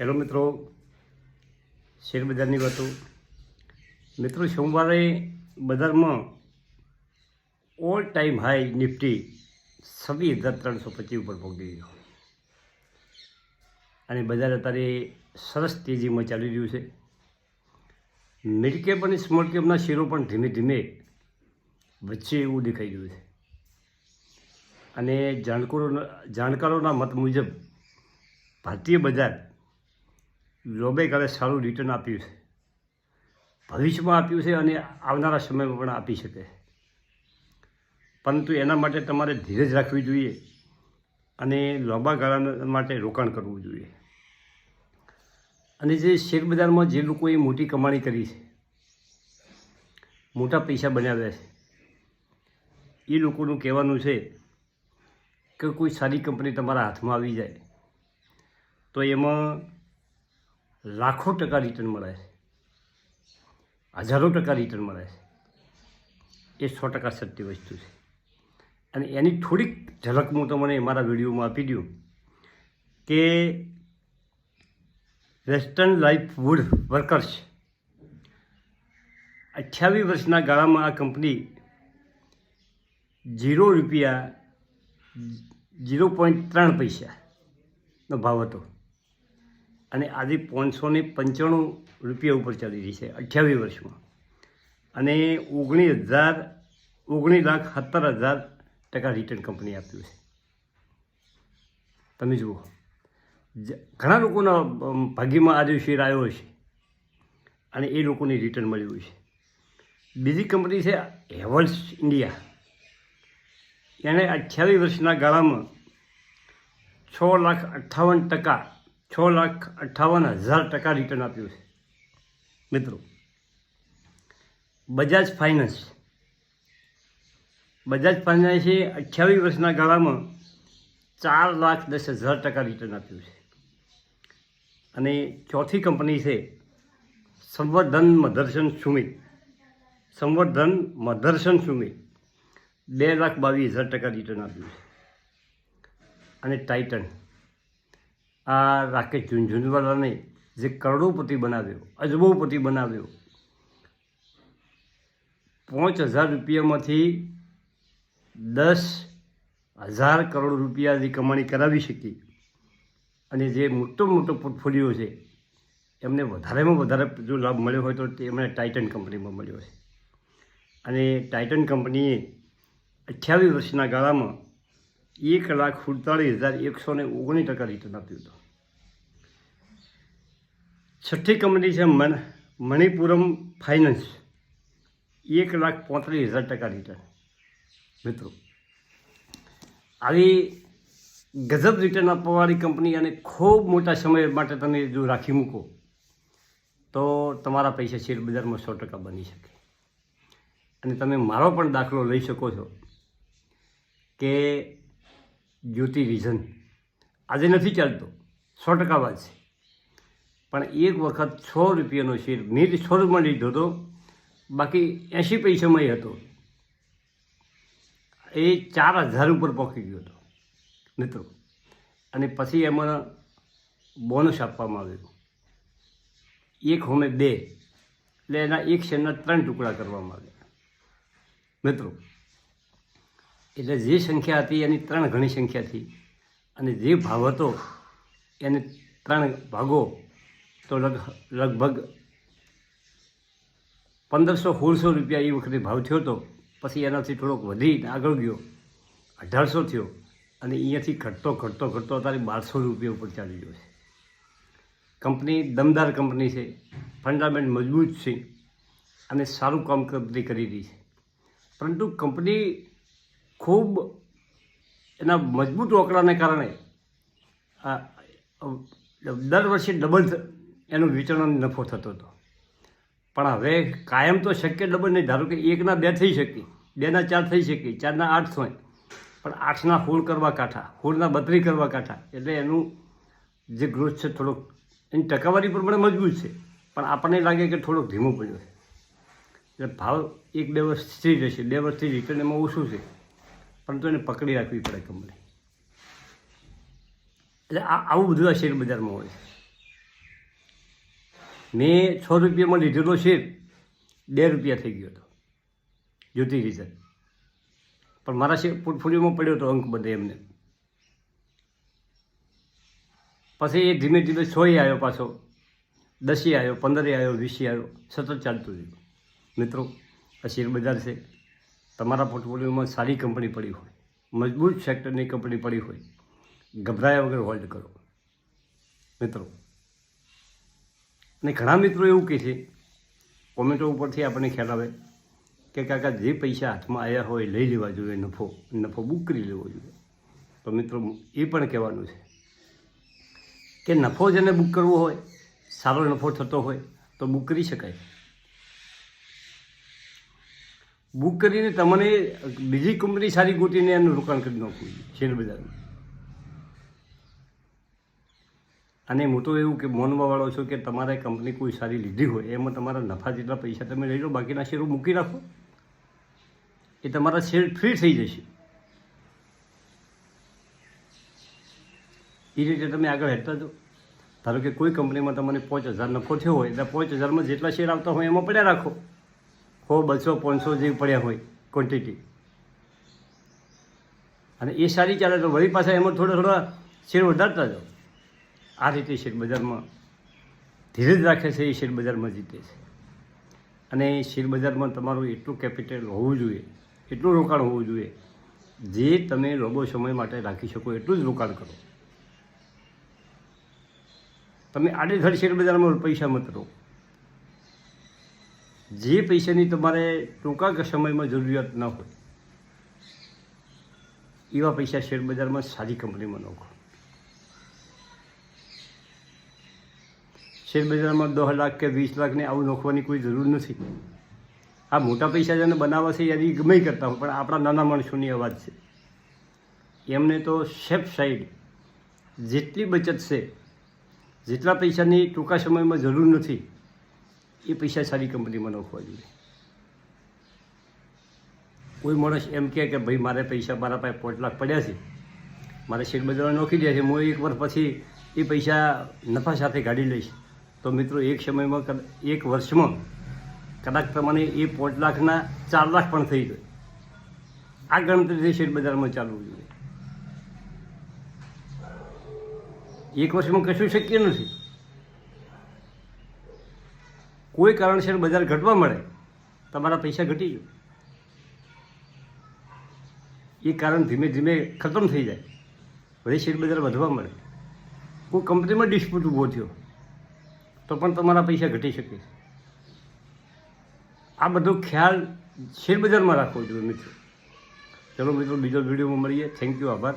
Hello મિત્રો, share બજારની વાતો. મિત્રો, સોમવારે બજારમાં ઓલ ટાઈમ હાઈ નિફ્ટી છવ્વીસ હજાર ત્રણસો પચીસ ઉપર પહોંચી ગયો. અને બજાર અત્યારે સરસ તેજીમાં ચાલી રહ્યું છે. મિડ કેપ અને સ્મોલ કેપના શેરો પણ ધીમે ધીમે વચ્ચે એવું દેખાઈ રહ્યું છે. અને જાણકારોના જાણકારોના મત મુજબ ભારતીય બજાર રોબેકાલે સારું રિટર્ન આપ્યું છે. ભવિષ્યમાં આપ્યું છે અને આવનારા સમયમાં પણ આપી શકે. પરંતુ એના માટે તમારે ધીરજ રાખવી જોઈએ અને લાંબા ગાળા માટે રોકાણ કરવું જોઈએ. અને જે શેર બજારમાં જે લોકોએ મોટી કમાણી કરી છે, મોટા પૈસા બનાવ્યા છે, એ લોકોનું કહેવાનું છે કે કોઈ સારી કંપની તમારા હાથમાં આવી જાય, તો એમાં લાખો ટકા રિટર્ન મળે છે. હજારો ટકા રિટર્ન મળે છે. એ સો ટકા સત્ય વસ્તુ છે. અને એની થોડીક ઝલક હું તમને મારા વિડીયોમાં આપી દઉં કે વેસ્ટર્ન લાઈફ વુડ વર્કર્સ અઠ્યાવીસ વર્ષના ગાળામાં આ કંપની જીરો રૂપિયા જીરો પોઈન્ટ ત્રણ પૈસાનો ભાવ હતો. અને આજે પાંચસો ને પંચાણું રૂપિયા ઉપર ચાલી રહી છે, અઠ્યાવીસ વર્ષમાં. અને ઓગણીસ હજાર ઓગણીસ લાખ સત્તર હજાર ટકા રિટર્ન કંપની આપ્યું છે. તમે જુઓ. ઘણા લોકોના ભાગ્યમાં આજે શેર આવ્યો છે અને એ લોકોને રિટર્ન મળ્યું છે બીજી કંપની છે હેવલ્સ ઇન્ડિયા એણે અઠ્યાવીસ વર્ષના ગાળામાં છ લાખ અઠ્ઠાવન ટકા છ લાખ અઠ્ઠાવન હજાર ટકા રિટર્ન આપ્યું છે. મિત્રો બજાજ ફાઇનાન્સ બજાજ ફાઇનાન્સે અઠ્યાવીસ વર્ષના ગાળામાં ચાર લાખ દસ હજાર ટકા રિટર્ન આપ્યું છે. અને ચોથી કંપની છે સંવર્ધન મધર્શન સુમિત. સંવર્ધન મધર્શન સુમિત બે લાખ બાવીસ હજાર ટકા રિટર્ન આપ્યું છે. અને ટાઇટન આ રાકેશ ઝુંઝુનવાલાને જે કરોડોપતિ બનાવ્યો, અજબોપતિ બનાવ્યો, પાંચ હજાર રૂપિયામાંથી દસ હજાર કરોડ રૂપિયાની કમાણી કરાવી શકી અને જે મોટો મોટો પોર્ટફોલિયો છે, એમને વધારેમાં વધારે જો લાભ મળ્યો હોય તો એમને ટાઇટન કંપનીમાં મળ્યો છે. અને ટાઇટન કંપનીએ અઠ્યાવીસ વર્ષના ગાળામાં એક લાખ સુડતાળીસ હજાર એકસો ને ઓગણીસ ટકા રિટર્ન આપ્યું હતું. છઠ્ઠી કંપની છે મણ, મણિપુરમ ફાઇનાન્સ એક લાખ પોત્રીસ હજાર ટકા રિટર્ન મિત્રો, આવી ગજબ રિટર્ન આપવાવાળી કંપની અને ખૂબ મોટા સમય માટે તમે જો રાખી મૂકો, તો તમારા પૈસા શેરબજારમાં સો ટકા બની શકે. અને તમે મારો પણ દાખલો લઈ શકો છો કે જ્યોતિ વિઝન આજે નથી ચાલતો. સો ટકા વાત છે. પણ એક વખત સો રૂપિયાનો શેર મેં સો રૂપિયામાં લીધો હતો. બાકી એંશી પૈસામાં હતો. એ ચાર હજાર ઉપર પહોંચી ગયો હતો, મિત્રો. અને પછી એમાં બોનસ આપવામાં આવ્યું. એક હોમે બે. એટલે એના એક શેરના ત્રણ ટુકડા કરવામાં આવ્યા. મિત્રો, એટલે જે સંખ્યા હતી એની ત્રણ ઘણી સંખ્યા હતી. અને જે ભાવ હતો, એને ત્રણ ભાગો તો લગ, લગભગ પંદરસો સોળસો રૂપિયા એ વખતે ભાવ થયો હતો પછી એનાથી થોડોક વધીને આગળ ગયો. અઢારસો થયો અને અહીંયાથી ઘટતો ઘટતો ઘટતો અત્યારે બારસો રૂપિયા ઉપર ચાલી ગયો છે. કંપની દમદાર કંપની છે, ફંડામેન્ટ મજબૂત છે અને સારું કામ કંપની કરી રહી છે. પરંતુ કંપની ખૂબ એના મજબૂત રોકડાને કારણે દર વર્ષે ડબલ એનું વિતરણ નફો થતો હતો. પણ હવે કાયમ તો શક્ય ડબલ નહીં, ધારો કે એકના બે થઈ શકે, બેના ચાર થઈ શકે, ચારના આઠ થાય પણ આઠના હોળ કરવા કાંઠા, હોળના બત્રી કરવા કાંઠા, એટલે એનું જે ગ્રોથ છે થોડોક, એની ટકાવારી પ્રમાણે મજબૂત છે. પણ આપણને લાગે કે થોડોક ધીમો પડ્યો છે. એટલે ભાવ એક, બે વર્ષ સ્થિર રહેશે, બે વર્ષથી રિટર્ન એમાં ઓછું છે. પરંતુ એને પકડી રાખવી પડે કંપની એટલે આવું બધું આ શેર બજારમાં હોય છે. મેં છ રૂપિયામાં લીધેલો શેર બે રૂપિયા થઈ ગયો હતો. જ્યોતિ રીતે પણ મારા શેર પોર્ટફોલિયોમાં પડ્યો હતો અંક બધે એમને. પછી એ ધીમે ધીમે સોએ આવ્યો પાછો, દસે આવ્યો, પંદરે આવ્યો, વીસે આવ્યો, સતત ચાલતું રહ્યું. મિત્રો, આ શેર બજાર છે. તમારા પોર્ટફોલિયોમાં સારી કંપની પડી હોય, મજબૂત સેક્ટરની કંપની પડી હોય, ગભરાયા વગર હોલ્ડ કરો. મિત્રો અને ઘણા મિત્રો એવું કહે છે, કોમેન્ટો ઉપરથી આપણને ખ્યાલ આવે કે કાકા જે પૈસા હાથમાં આવ્યા હોય લઈ લેવા જોઈએ, નફો નફો બુક કરી લેવો જોઈએ. તો મિત્રો, એ પણ કહેવાનું છે કે નફો જેને બુક કરવો હોય, સારો નફો થતો હોય, તો બુક કરી શકાય. બુક કરીને તમને બીજી કંપની સારી ગોતીને એનું રોકાણ કરી નાખવું શેર બજારમાં. અને હું તો એવું કે મોનમાંવાળો છું કે તમારે કંપની કોઈ સારી લીધી હોય, એમાં તમારા નફા જેટલા પૈસા તમે લઈ લો, બાકીના શેરો મૂકી રાખો એ તમારા શેર ફ્રી થઈ જશે. એ રીતે તમે આગળ હેઠતા જો ધારો કે કોઈ કંપનીમાં તમને પાંચ હજાર નફો થયો હોય, એટલે પાંચ હજારમાં જેટલા શેર આવતા હોય એમાં પડ્યા રાખો. સો બસો, પાંચસો જે પડ્યા હોય ક્વોન્ટિટી અને એ સારી ચાલે તો વળી પાછા એમાં થોડા થોડા શેર વધારતા જાઓ. આ રીતે શેર બજારમાં ધીરજ રાખે છે એ શેર બજારમાં જીતે છે. અને શેર બજારમાં તમારું એટલું કેપિટલ હોવું જોઈએ, એટલું રોકાણ હોવું જોઈએ, જે તમે લાંબો સમય માટે રાખી શકો, એટલું જ રોકાણ કરો. તમે આડેધડ શેર બજારમાં પૈસા મત રહો જે પૈસાની તમારે ટૂંકા સમયમાં જરૂરિયાત ન હોય, એવા પૈસા શેર બજારમાં સારી કંપનીમાં નાખો. શેર બજારમાં દસ લાખ કે વીસ લાખને આવું નોખવાની કોઈ જરૂર નથી. આ મોટા પૈસા જેને બનાવવા છે યાદી ગમે કરતા હોય, પણ આપણા નાના માણસોની અવાજ છે. એમને તો સેફ સાઈડ જેટલી બચત છે, જેટલા પૈસાની ટૂંકા સમયમાં જરૂર નથી, એ પૈસા સારી કંપનીમાં નોખવા જોઈએ. કોઈ માણસ એમ કહે કે ભાઈ, મારે પૈસા મારા પાસે પાંચ લાખ પડ્યા છે. મારે શેરબજારમાં નોખી દે છે. હું એક વર્ષ પછી એ પૈસા નફા સાથે કાઢી લઈશ. તો મિત્રો, એક સમયમાં એક વર્ષમાં કદાચ પ્રમાણે એ પાંચ લાખના ચાર લાખ પણ થઈ જાય આ ગણતરીથી શેર બજારમાં ચાલવું જોઈએ એક વર્ષમાં કશું શક્ય નથી. કોઈ કારણસર બજાર ઘટવા મળે, તમારા પૈસા ઘટી જાય. એ કારણ ધીમે ધીમે ખતમ થઈ જાય. વળી શેર બજાર વધવા મળે. કોઈ કંપનીમાં ડિસ્પ્યુટ ઊભો થયો. તો પણ તમારા પૈસા ઘટી શકે. આ બધો ખ્યાલ શેરબજારમાં રાખવો જોઈએ મિત્રો. ચલો મિત્રો, બીજો વિડીયોમાં મળીએ. થેન્ક યુ આભાર.